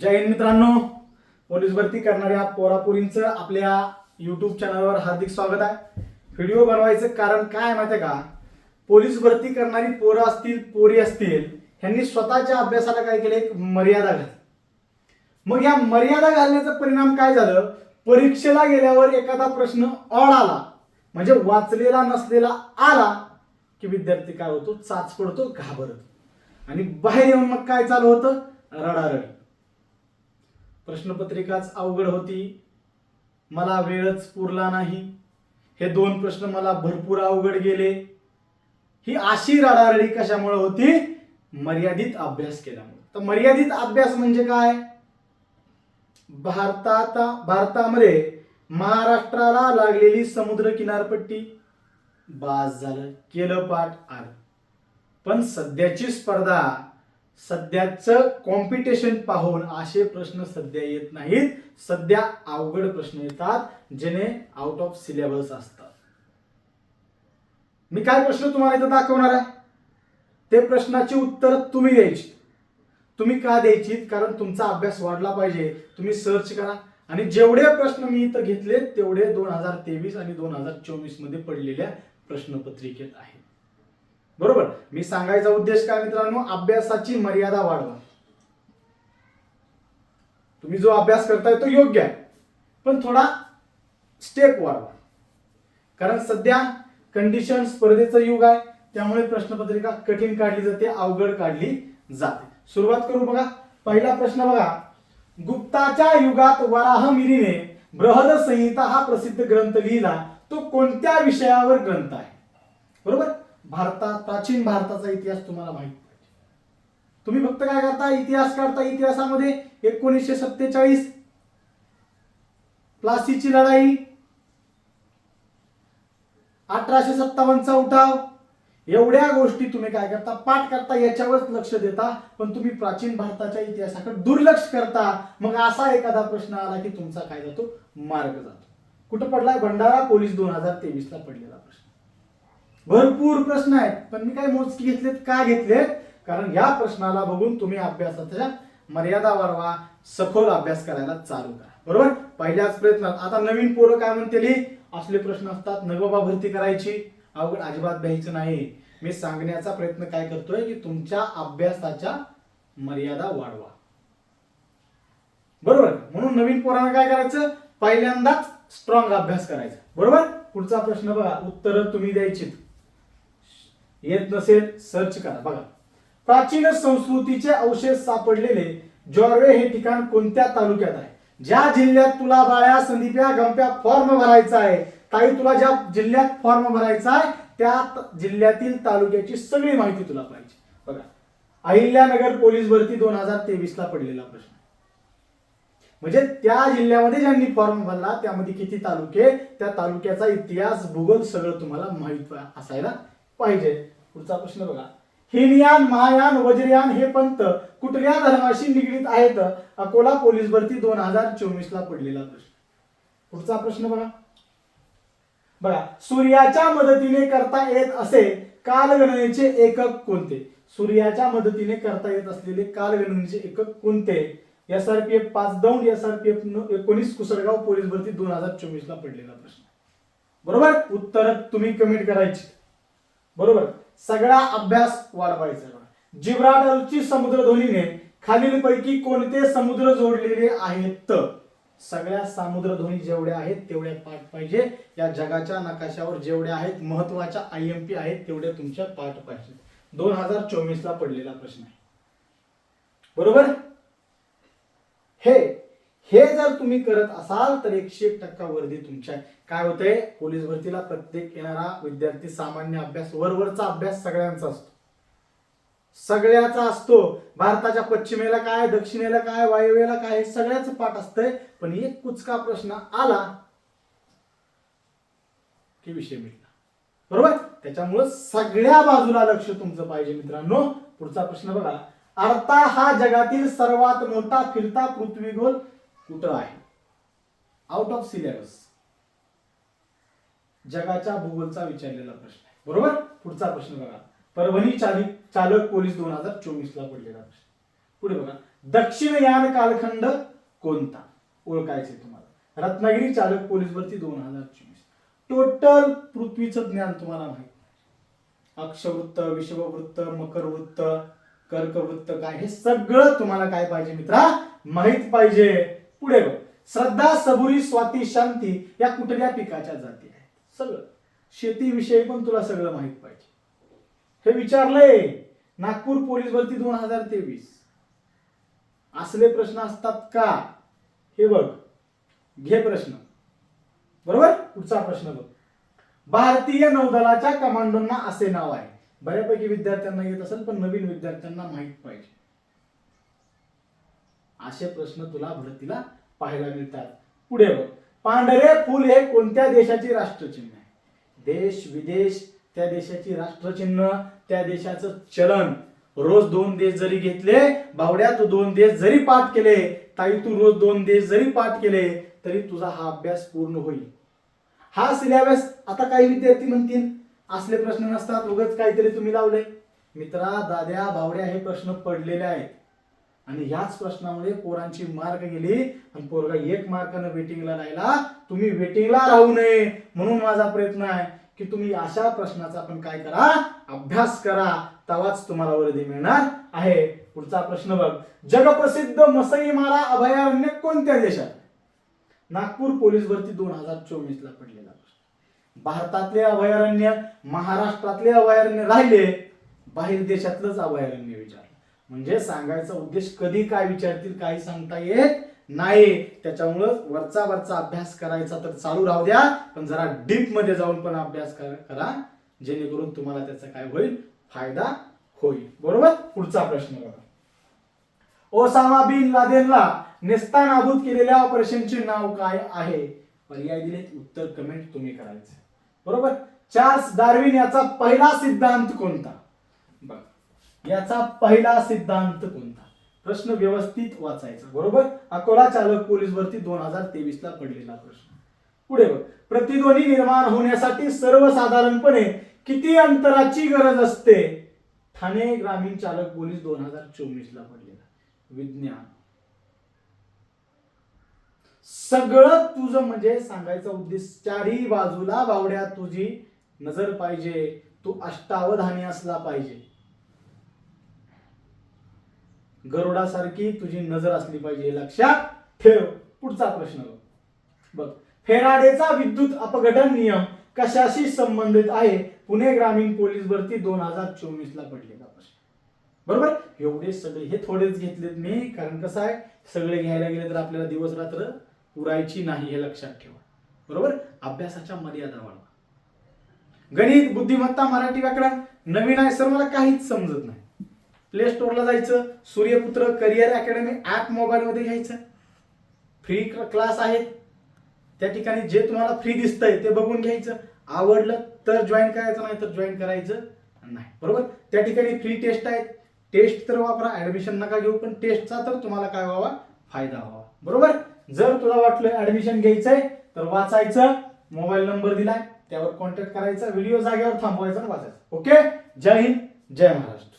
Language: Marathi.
जय हिंद मित्रांनो. पोलीस भरती करणाऱ्या पोरापोरींचं आपल्या युट्यूब चॅनलवर हार्दिक स्वागत आहे. व्हिडिओ बनवायचं कारण काय माहिती आहे का? पोलीस भरती करणारी पोरं असतील पोरी असतील ह्यांनी स्वतःच्या अभ्यासाला काय केलं? एक मर्यादा घातली. मग या मर्यादा घालण्याचा परिणाम काय झालं? परीक्षेला गेल्यावर एखादा प्रश्न ऑड आला. म्हणजे वाचलेला नसलेला आला की विद्यार्थी काय होतो? चाच पडतो घाबरतो. आणि बाहेर येऊन मग काय चालू होतं? रडारड. प्रश्नपत्रिकाच अवघड होती. मला वेळच पुरला नाही. हे दोन प्रश्न मला भरपूर अवघड गेले. ही अशी रडारडी कशामुळे होती? मर्यादित अभ्यास केल्यामुळे. तर मर्यादित अभ्यास म्हणजे काय? भारतात भारतामध्ये महाराष्ट्राला लागलेली समुद्र किनारपट्टी. बास झालं केलं पाठ आलं. पण सध्याची स्पर्धा सध्याचं कॉम्पिटिशन पाहून असे प्रश्न सध्या येत नाहीत. सध्या अवघड प्रश्न येतात जेणे आउट ऑफ सिलेबस असतात. मी काय प्रश्न तुम्हाला इथं दाखवणार आहे? ते प्रश्नाची उत्तर तुम्ही द्यायची. तुम्ही का द्यायची कारण तुमचा अभ्यास वाढला पाहिजे. तुम्ही सर्च करा. आणि जेवढे प्रश्न मी इथं घेतले तेवढे दोन हजार तेवीस आणि दोन हजार चोवीसमध्ये पडलेल्या प्रश्नपत्रिकेत आहेत. बरोबर? मी सांगायचा उद्देश काय मित्रांनो? अभ्यासाची मर्यादा वाढवा. तुम्ही जो अभ्यास करताय तो योग्य आहे. पण थोडा स्टेप वाढवा. कारण सध्या कंडिशन स्पर्धेचं युग आहे त्यामुळे प्रश्नपत्रिका कठीण काढली जाते अवघड काढली जाते. सुरुवात करू बघा. पहिला प्रश्न बघा. गुप्ताच्या युगात वराह मिरीने बृहद संहिता हा प्रसिद्ध ग्रंथ लिहिला. तो कोणत्या विषयावर ग्रंथ आहे? बरोबर? भारतात प्राचीन भारताचा इतिहास तुम्हाला माहीत पाहिजे. तुम्ही फक्त काय करता? इतिहास काढता. इतिहासामध्ये एकोणीसशे सत्तेचाळीस. प्लासीची लढाई. अठराशे सत्तावन्नचा उठाव. एवढ्या गोष्टी तुम्ही काय करता? पाठ करता. याच्यावरच लक्ष देता. पण तुम्ही प्राचीन भारताच्या इतिहासाकडे दुर्लक्ष करता. मग असा एखादा प्रश्न आला की तुमचा काय जातो? मार्ग जातो. कुठं पडलाय भंडारा पोलीस दोन हजार तेवीसला पडलेला प्रश्न. भरपूर प्रश्न आहेत. पण मी काय मोजकी घेतलेत का घेतलेत? कारण या प्रश्नाला बघून तुम्ही अभ्यासाच्या मर्यादा वाढवा सखोल अभ्यास करायला चालू करा. बरोबर? पहिल्याच प्रयत्नात. आता नवीन पोरं काय म्हणते असले प्रश्न असतात नगोबा भरती करायची. अवघड अजिबात द्यायचं नाही. मी सांगण्याचा प्रयत्न काय करतोय की तुमच्या अभ्यासाच्या मर्यादा वाढवा. बरोबर? म्हणून नवीन पोरांना काय करायचं? पहिल्यांदाच स्ट्रॉंग अभ्यास करायचा. बरोबर? पुढचा प्रश्न बघा. उत्तर तुम्ही द्यायची येत नसेल सर्च करा. बघा. प्राचीन संस्कृतीचे अवशेष सापडलेले जॉर्वे हे ठिकाण कोणत्या तालुक्यात आहे? ज्या जिल्ह्यात तुला बाळ्या संदीप्या गंप्या फॉर्म भरायचा आहे ताई तुला ज्या जिल्ह्यात फॉर्म भरायचा आहे त्या जिल्ह्यातील तालुक्याची सगळी माहिती तुला पाहिजे. बघा. अहिल्यानगर पोलीस भरती दोन हजार तेवीस ला पडलेला प्रश्न. म्हणजे त्या जिल्ह्यामध्ये ज्यांनी फॉर्म भरला त्यामध्ये किती तालुके त्या तालुक्याचा इतिहास भूगोल सगळं तुम्हाला माहीत असायला पाहिजे. पुढचा प्रश्न बघा. हिनयान महायान वज्रयान हे पंथ कुठल्या धर्माशी निगडीत आहेत? अकोला पोलीस भरती दोन हजार चोवीस ला पडलेला प्रश्न. पुढचा प्रश्न बघा. बघा सूर्याच्या मदतीने करता येत असे कालगणनेचे एकक कोणते? सूर्याच्या मदतीने करता येत असलेले कालगणनेचे एकक कोणते? एस आर पी एफ पाच Daund S R P F एकोणीस कुसरगाव पोलीस भरती दोन हजार चोवीस ला पडलेला प्रश्न. बरोबर? उत्तर तुम्ही कमेंट करायची. बरोबर? सगळा अभ्यास वाढवायचा. जिब्राडलची समुद्रधोनीने समुद्रधुनीने खालीलपैकी कोणते समुद्र जोडलेले आहेत? सगळ्या समुद्रध्वनी जेवढ्या आहेत तेवढ्या पाठ पाहिजे. या जगाच्या नकाशावर जेवढ्या आहेत महत्त्वाच्या आय एम पी आहेत तेवढ्या तुमच्या पाठ पाहिजे. दोन हजार चोवीस ला पडलेला प्रश्न आहे. बरोबर? हे हे जर तुम्ही करत असाल तर एकशे एक टक्का वर्दी तुमच्या काय होतंय? पोलीस भरतीला प्रत्येक येणारा विद्यार्थी सामान्य अभ्यास वरवरचा अभ्यास सगळ्यांचा असतो. सगळ्याचा असतो. भारताच्या पश्चिमेला काय दक्षिणेला काय वायव्येला काय हे सगळ्याच पाठ असतंय. पण एक कुचका प्रश्न आला की विषय मिळला बरोबर? त्याच्यामुळं सगळ्या बाजूला लक्ष तुमचं पाहिजे मित्रांनो. पुढचा प्रश्न बघा. अर्था हा जगातील सर्वात मोठा फिरता पृथ्वीगोल कुठं आहे? आउट ऑफ सिलेबस जगाच्या भूगोलचा विचारलेला प्रश्न आहे. बरोबर? पुढचा प्रश्न बघा. परभणी चालिक चालक पोलीस दोन हजार चोवीस ला पडलेला प्रश्न. पुढे बघा. दक्षिणयान कालखंड कोणता? ओळखायचे तुम्हाला. रत्नागिरी चालक पोलीस भरती दोन हजार चोवीस. टोटल पृथ्वीचं ज्ञान तुम्हाला माहीत अक्षवृत्त विषववृत्त मकरवृत्त कर्कवृत्त काय? हे सगळं तुम्हाला काय पाहिजे मित्रा? माहीत पाहिजे. पुढे बघ. श्रद्धा सबुरी स्वाती शांती या कुठल्या पिकाच्या जाती आहेत? सगळं. शेतीविषयी पण तुला सगळं माहीत पाहिजे. हे विचारलंय नागपूर पोलीस भरती दोन हजार तेवीस. असले प्रश्न असतात का? हे बघ. घे प्रश्न. बरोबर? पुढचा प्रश्न बघ. भारतीय नौदलाच्या कमांडोंना असे नाव आहे. बऱ्यापैकी विद्यार्थ्यांना येत असेल पण नवीन विद्यार्थ्यांना माहीत पाहिजे. असे प्रश्न तुला भरतीला पाहायला मिळतात. पुढे बघ. पांढरे फुल हे कोणत्या देशाचे राष्ट्रचिन्ह आहे? देश विदेश त्या देशाची राष्ट्रचिन्ह त्या देशाचं चलन. रोज दोन देश जरी घेतले बावड्या तू दोन देश जरी पाठ केले ताई तू रोज दोन देश जरी पाठ केले तरी तुझा हा अभ्यास पूर्ण होईल. हा सिलेबस आता काही विद्यार्थी म्हणतील असले प्रश्न नसतात उगाच काहीतरी तुम्ही लावले. मित्रा दाद्या भावड्या हे प्रश्न पडलेले आहेत. आणि याच प्रश्नामुळे पोरांची मार्क गेली. आणि पोरगा एक मार्कानं वेटिंगला राहिला तुम्ही वेटिंगला राहू नये म्हणून माझा प्रयत्न आहे की तुम्ही अशा प्रश्नाचा पण काय करा अभ्यास करा तवाच तुम्हाला वर्दी मिळणार आहे. पुढचा प्रश्न बघ. जगप्रसिद्ध मसई मारा अभयारण्य कोणत्या देशात? नागपूर पोलीस भरती दोन हजार चोवीस ला पडलेला प्रश्न. भारतातले अभयारण्य महाराष्ट्रातले अभयारण्य राहिले बाहेर देशातलंच अभयारण्य. म्हणजे सांगायचा उद्देश कधी काय विचारतील काही सांगता येत नाही. त्याच्यामुळं वरचा वरचा अभ्यास करायचा तर चालू राहू द्या पण जरा डीपमध्ये जाऊन पण अभ्यास करा जेणेकरून तुम्हाला त्याचा काय होईल फायदा होईल. बरोबर? पुढचा प्रश्न बघा. ओसामा बिन लादेनला नेस्तानाभूत केलेल्या ऑपरेशनचे नाव काय आहे? पर्याय दिले उत्तर कमेंट तुम्ही करायचे. बरोबर? चार्ल्स डार्विन याचा पहिला सिद्धांत कोणता? बघ याचा पहिला सिद्धांत कोणता? प्रश्न व्यवस्थित वाचायचा बरोबर? अकोला चालक पोलीस भरती दोन हजार तेवीस ला पडलेला प्रश्न. पुढे बघ. प्रतिध्वनी निर्माण होण्यासाठी सर्वसाधारणपणे किती अंतराची गरज असते? ठाणे ग्रामीण चालक पोलीस दोन हजार चोवीस ला पडलेला. विज्ञान. सगळं तुझं म्हणजे सांगायचा उद्देश चारही बाजूला बावड्या तुझी नजर पाहिजे. तू अष्टावधानी असला पाहिजे. गरुडासारखी तुझी नजर असली पाहिजे हे लक्षात ठेव. पुढचा प्रश्न बघ. बघ फेराडेचा विद्युत अपघटन नियम कशाशी संबंधित आहे? पुणे ग्रामीण पोलीस भरती दोन हजार चोवीस ला पडलेला प्रश्न. बरोबर? एवढे सगळे हे थोडेच घेतलेत मी कारण कसं आहे सगळे घ्यायला गेले तर आपल्याला दिवस रात्र पुरायची नाही हे लक्षात ठेवा. बरोबर? अभ्यासाच्या मर्यादा वाढवा. गणित बुद्धिमत्ता मराठी व्याकरण नवीन आहे सर मला काहीच समजत नाही. प्ले स्टोअरला जायचं सूर्यपुत्र करिअर अकॅडमी ॲप मोबाईलमध्ये घ्यायचं. फ्री क्लास आहेत. त्या ठिकाणी जे तुम्हाला फ्री दिसतंय ते बघून घ्यायचं. आवडलं तर जॉईन करायचं नाही तर जॉईन करायचं नाही. बरोबर? त्या ठिकाणी फ्री टेस्ट आहेत. टेस्ट तर वापरा ॲडमिशन नका घेऊ पण टेस्टचा तर तुम्हाला काय व्हावा? फायदा व्हावा. बरोबर? जर तुला वाटलं ऍडमिशन घ्यायचंय तर वाचायचं मोबाईल नंबर दिलाय त्यावर कॉन्टॅक्ट करायचा व्हिडिओ जागेवर थांबवायचा वाचायचा वाचायचं. ओके जय हिंद जय महाराष्ट्र.